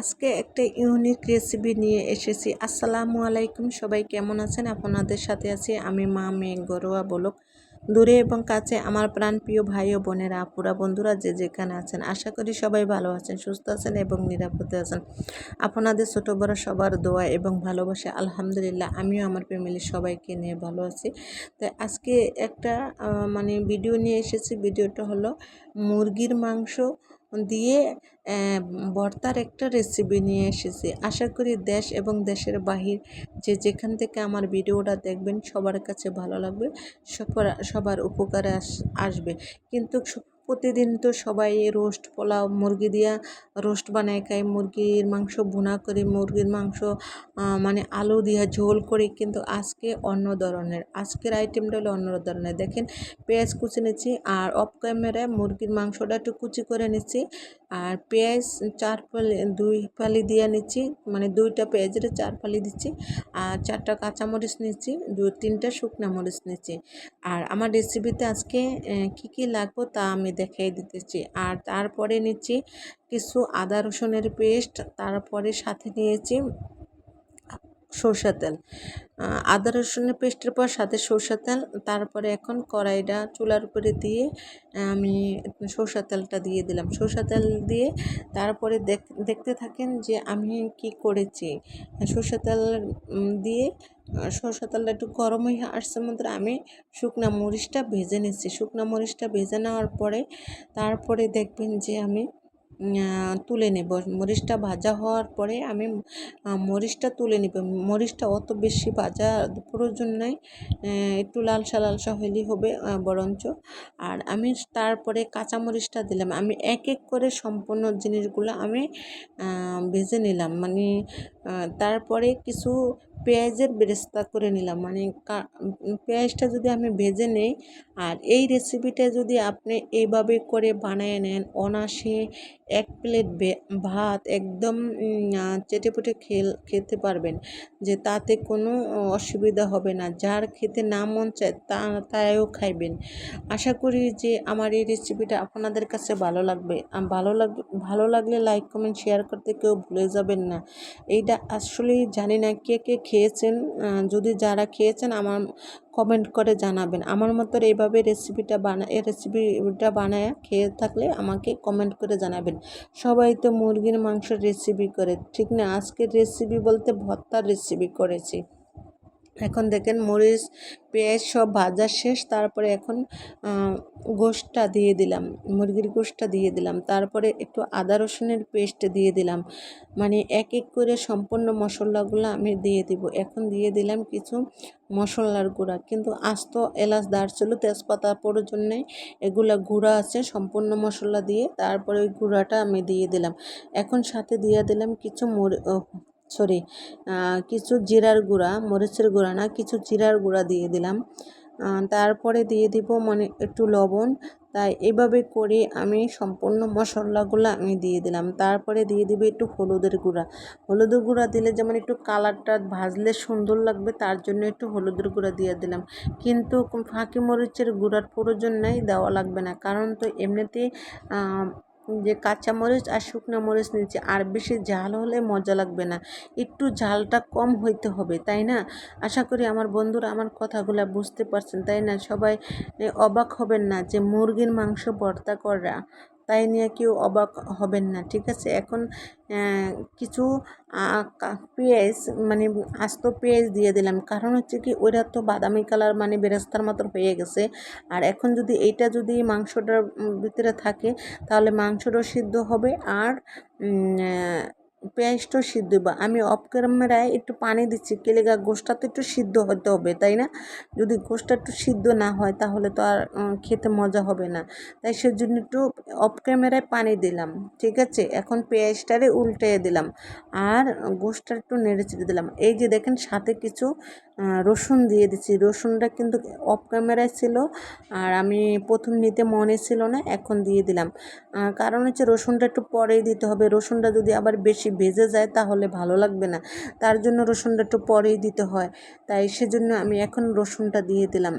আজকে একটা unique recipe নিয়ে এসেছি। আসসালামু আলাইকুম, সবাই কেমন আছেন? আপনাদের সাথে আছি আমি মা মেয়ে গরোয়া বলক। দূরে এবং কাছে আমার প্রাণপ্রিয় ভাই ও বোনেরা, আপুরা, বন্ধুরা যে যেখানে আছেন, আশা করি সবাই ভালো আছেন, সুস্থ আছেন এবং নিরাপদে আছেন। আপনাদের ছোটো বড় সবার দোয়া এবং ভালোবাসা, আলহামদুলিল্লাহ, আমিও আমার ফ্যামিলির সবাইকে নিয়ে ভালো আছি। তো আজকে একটা মানে ভিডিও নিয়ে এসেছি। ভিডিওটা হলো মুরগির মাংস দিয়ে ভর্তার একটা রেসিপি নিয়ে এসেছি। আশা করি দেশ এবং দেশের বাহির যে যেখান থেকে আমার ভিডিওটা দেখবেন সবার কাছে ভালো লাগবে, সবার সবার উপকারে আসবে। কিন্তু প্রতিদিন তো সবাই রোস্ট পোলাও মুরগি দিয়া রোস্ট বানায় খাই মুরগির মাংস ভুনা করে, মুরগির মাংস মানে আলু দিয়া ঝোল করি। কিন্তু আজকে অন্য ধরনের। আজকের আইটেমটা হলো অন্য ধরনের। দেখেন, পেঁয়াজ কুচি নিচ্ছি আর অফ ক্যামেরায় মুরগির মাংসটা একটু কুচি করে নিচ্ছি। আর পেঁয়াজ চার ফালি, দুই ফালি দিয়ে নিচ্ছি। মানে দুইটা পেঁয়াজের চার ফালি দিচ্ছি। আর চারটা কাঁচামরিচ নিচ্ছি। দু, তিনটা শুকনা মরিচ নিচ্ছি। আর আমার রেসিপিতে আজকে কি কি লাগবে তা আমি দেখাই দিতেছি। আর তারপরে নিচ্ছি কিছু আদা রসুনের পেস্ট, তারপরে সাথে নিয়েছি সরষের তেল। আদা রসুনের পেস্টের পর সাথে সরষের তেল, তারপরে এখন কড়াইটা চুলার উপরে দিয়ে আমি সরষের তেলটা দিয়ে দিলাম। সরষের তেল দিয়ে তারপরে দেখতে থাকেন যে আমি কি করেছি। সরষের তেল দিয়ে সরষের তেলটা একটু গরম হয়ে আসছে মধ্যে আমি শুকনা মরিচটা ভেজে নিচ্ছি। শুকনা মরিচটা ভেজে নেওয়ার পরে তারপরে দেখবেন যে আমি তুলে নেব। মরিচটা ভাজা হওয়ার পরে আমি মরিচটা তুলে নেব। মরিচটা অত বেশি ভাজা প্রয়োজন নেই। একটু লালসা লালসা হলেই হবে বরঞ্চ। আর আমি তারপরে কাঁচা মরিচটা দিলাম। আমি এক এক করে সম্পূর্ণ জিনিসগুলো আমি ভেজে নিলাম। মানে তারপরে কিছু পেঁয়াজের বেরেস্তা করে নিলাম। মানে পেঁয়াজটা যদি আমি ভেজে নেই, আর এই রেসিপিটা যদি আপনি এইভাবে করে বানিয়ে নেন অনাসে এক প্লেট ভাত একদম চেটেপুটে খেল, খেতে পারবেন। যে তাতে কোনো অসুবিধা হবে না। যার খেতে না মন চায়, তা তাইও খাইবেন। আশা করি যে আমার এই রেসিপিটা আপনাদের কাছে ভালো লাগবে। ভালো লাগ, ভালো লাগলে লাইক কমেন্ট শেয়ার করতে কেউ ভুলে যাবেন না। এইটা আসলেই জানি না কে কে খেয়েছেন যদি যারা খেয়েছেন আমার কমেন্ট করে জানাবেন। আমার মতো এইভাবে রেসিপিটা বানা, এই রেসিপিটা বানায় খেয়ে থাকলে আমাকে কমেন্ট করে জানাবেন। সবাই তো মুরগির মাংসের রেসিপি করে, ঠিক না? আজকের রেসিপি বলতে ভর্তার রেসিপি করেছি। এখন দেখেন মরিচ, পেঁয়াজ সব ভাজা শেষ, তারপরে এখন গোশটা দিয়ে দিলাম, মুরগির গোশটা দিয়ে দিলাম, তারপরে একটু আদা রসুনের পেস্ট দিয়ে দিলাম মানে এক এক করে সম্পূর্ণ মশলাগুলো আমি দিয়ে দিব, এখন দিয়ে দিলাম কিছু মশলার গুঁড়া, কিন্তু আস্ত এলাচ দারচিনি, তেজপাতা প্রয়োজন নেই এগুলা গুঁড়া আছে, সম্পূর্ণ মশলা দিয়ে, তারপরে ওই গুঁড়াটা আমি দিয়ে দিলাম, এখন সাথে দিয়ে দিলাম কিছু সরি কিছু জিরার গুঁড়া, মরিচের গুঁড়া না, কিছু জিরার গুঁড়া দিয়ে দিলাম। তারপরে দিয়ে দিব মানে একটু লবণ। তাই এভাবে করে আমি সম্পূর্ণ মশলাগুলো আমি দিয়ে দিলাম। তারপরে দিয়ে দিবে একটু হলুদের গুঁড়া। হলুদের গুঁড়া দিলে যেমন একটু কালারটা ভাজলে সুন্দর লাগবে, তার জন্য একটু হলুদের গুঁড়া দিয়ে দিলাম। কিন্তু ফাঁকি মরিচের গুঁড়ার প্রয়োজন নেই, দেওয়া লাগবে না। কারণ তো এমনিতেই যে কাঁচা মরিচ আর শুকনো মরিচ নিচ্ছি আর বেশি ঝাল হলে মজা লাগবে না। একটু ঝালটা কম হইতে হবে, তাই না? আশা করি আমার বন্ধুরা আমার কথাগুলো বুঝতে পারছেন, তাই না? সবাই অবাক হবেন না যে মুরগির মাংস ভর্তা করা তাই নিয়ে কেউ অবাক হবেন না, ঠিক আছে? এখন কিছু পেঁয়াজ মানে আস্ত পেঁয়াজ দিয়ে দিলাম। কারণ হচ্ছে কি, ওইটা তো বাদামি কালার মানে বেরাস্তার মতো হয়ে গেছে। আর এখন যদি এইটা যদি মাংসটার ভিতরে থাকে, তাহলে মাংসটাও সিদ্ধ হবে। আর পেঁয়াজটাও সিদ্ধ বা আমি অফ ক্যামেরায় একটু পানি দিচ্ছি কেলেগা গোষ্ঠটা তো একটু সিদ্ধ হতে হবে, তাই না? যদি গোষ্ঠটা একটু সিদ্ধ না হয় তাহলে তো আর খেতে মজা হবে না। তাই সেজন্য একটু অফ ক্যামেরায় পানি দিলাম, ঠিক আছে? এখন পেঁয়াজটারে উল্টে দিলাম আর গোষ্ঠটা একটু নেড়ে চেড়ে দিলাম। এই যে দেখেন সাথে কিছু রসুন দিয়ে দিচ্ছি। রসুনটা কিন্তু অফ ক্যামেরায় ছিল আর আমি প্রথম নিতে মনে ছিল না, এখন দিয়ে দিলাম। কারণ হচ্ছে রসুনটা একটু পরেই দিতে হবে। রসুনটা যদি আবার বেশি ভেজে যায় তাহলে ভালো লাগবে না। তার জন্য রসুনটা একটু পরেই দিতে হয়। তাই সেজন্য আমি এখন রসুনটা দিয়ে দিলাম।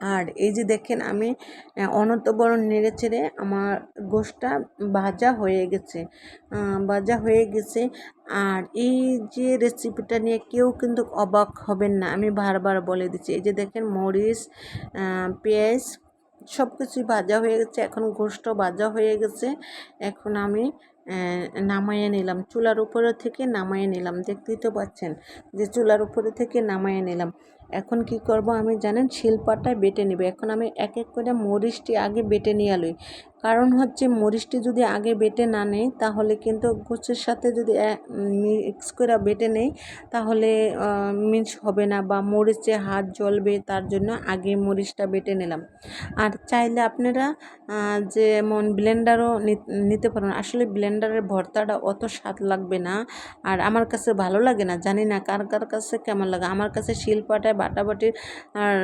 আর এই যে দেখেন আমি আহ, অনন্তবরণ নেড়ে চেড়ে আমার গোশটা ভাজা হয়ে গেছে। ভাজা হয়ে গেছে। আর এই যে রেসিপিটা নিয়ে কেউ কিন্তু অবাক হবেন না। আমি বারবার বলে দিচ্ছি। এই যে দেখেন মরিচ পেঁয়াজ সব কিছুই ভাজা হয়ে গেছে। এখন গোশত ভাজা হয়ে গেছে। এখন আমি নামাইয়ে নিলাম। চুলার উপরে থেকে নামাইয়ে নিলাম। দেখতেই তো পাচ্ছেন যে চুলার উপরে থেকে নামাইয়ে নিলাম। এখন কি করব আমি জানেন? শিলপাটায় বেটে নেব। এখন আমি এক এক করে মরিচটি আগে বেটে নিয়ে আলই। কারণ হচ্ছে মরিচটি যদি আগে বেটে না নেই, তাহলে কিন্তু গোছের সাথে যদি মিক্স করে বেটে নেই, তাহলে মিক্স হবে না বা মরিচে হাত জ্বলবে, তার জন্য আগে মরিচটা বেটে নিলাম। আর চাইলে আপনারা যেমন ব্লেন্ডারও নিতে পারেন। আসলে ব্লেন্ডারের ভর্তাটা অত স্বাদ লাগবে না, আর আমার কাছে ভালো লাগে না, জানি না কার কার কাছে কেমন লাগে। আমার কাছে শিলপাটায় বাটাবাটির, আর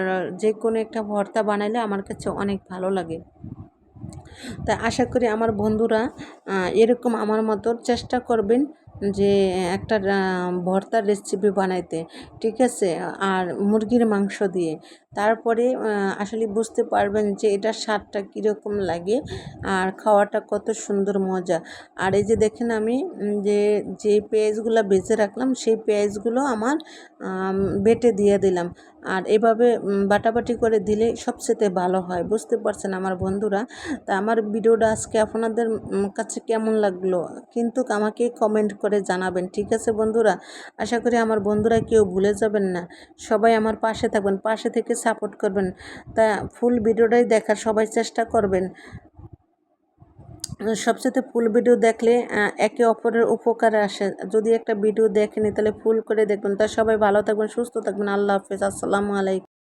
যে কোনো একটা ভর্তা বানাইলে আমার কাছে অনেক ভালো লাগে। তা আশা করি আমার বন্ধুরা এরকম আমার মতো চেষ্টা করবেন যে একটা ভর্তার রেসিপি বানাইতে ঠিক আছে? আর মুরগির মাংস দিয়ে। তারপরে আসলে বুঝতে পারবেন যে এটার স্বাদটা কীরকম লাগে আর খাওয়াটা কত সুন্দর মজা। আর এই যে দেখেন আমি যে যে পেঁয়াজগুলো বেজে রাখলাম সেই পেঁয়াজগুলো আমার আম, বেটে দিয়ে দিলাম। আর এভাবে বাটাবাটি করে দিলে সবচেয়ে ভালো হয়। বুঝতে পারছেন আমার বন্ধুরা? তা আমার ভিডিওটা আজকে আপনাদের কাছে কেমন লাগল? কিন্তু আমাকে কমেন্ট করে জানাবেন, ঠিক আছে বন্ধুরা? আশা করি আমার বন্ধুরা কেউ ভুলে যাবেন না। সবাই আমার পাশে থাকবেন, পাশে থেকে সাপোর্ট করবেন। তা ফুল ভিডিওটাই দেখার সবাই চেষ্টা করবেন। সবচেয়ে ফুল ভিডিও দেখলে একে অপরের উপকারে আসে। যদি একটা ভিডিও দেখেনি, তাহলে ফুল করে দেখবেন। তা সবাই ভালো থাকবেন, সুস্থ থাকবেন। আল্লাহ হাফেজ। আসসালামু আলাইকুম।